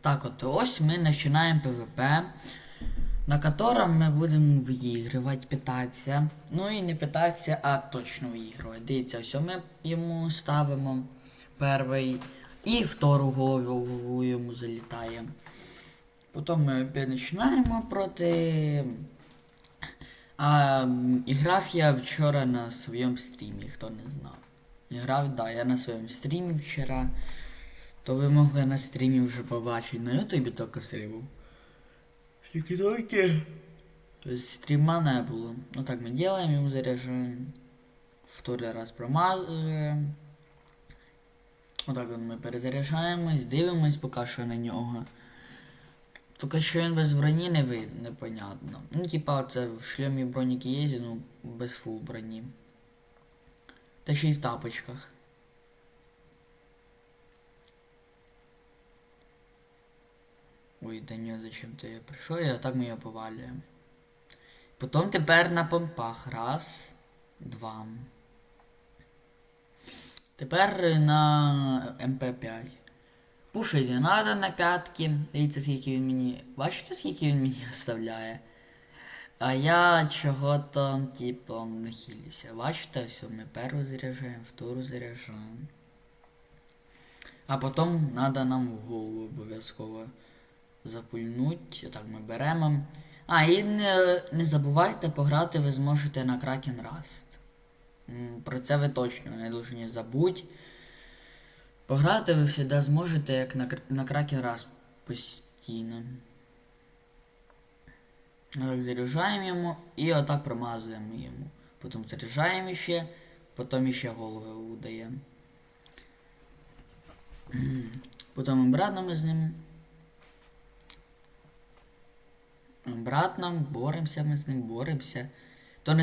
Так, от ось ми починаємо ПВП, на котором ми будемо виігрувати, питатися. Ну і не питатися, а точно виігрувати. Дивіться, ось ми йому ставимо перший. І втору голову йому залітає. Потім ми починаємо проти. А, м, і грав я вчора на своєму стрімі, хто не знав. І грав, да, я на своєму стрімі вчора. То ви могли на стрімі вже побачити. На ютубі тільки стрімив. Тільки тільки. Стріма не було. Ну так ми делаем, ему заряжаем. Второй раз промазуємо. Отак от ми перезаряджаємось, дивимось поки що на нього. Тільки що він без броні не вид, непонятно. Ну, типа, це в шлемі броніки є, ну без фул броні. Та ще й в тапочках. Ой, да ні, зачем я прийшов, і отак ми його повалюємо. Потім тепер на помпах. Раз, два. Тепер на МП5. Пушить не надо на п'ятки. Дивіться, скільки він мені. Бачите, скільки він мені оставляє? А я чого-то, типу, нахилюся. Бачите, все, ми першу заряджаємо, втору заряджаємо. А потім треба нам в голову обов'язково запульнуть. Отак ми беремо. А, і не, не забувайте пограти, ви зможете на Kraken Rust. Про це ви точно не повинні забудь. Пограти ви завжди зможете, як на, на Kraken Rust постійно. Так, заряджаємо йому і отак промазуємо йому. Потім заряджаємо ще, потім ще голови удаємо. Потім обратно ми з ним. Обратно, боремося ми з ним, боремося.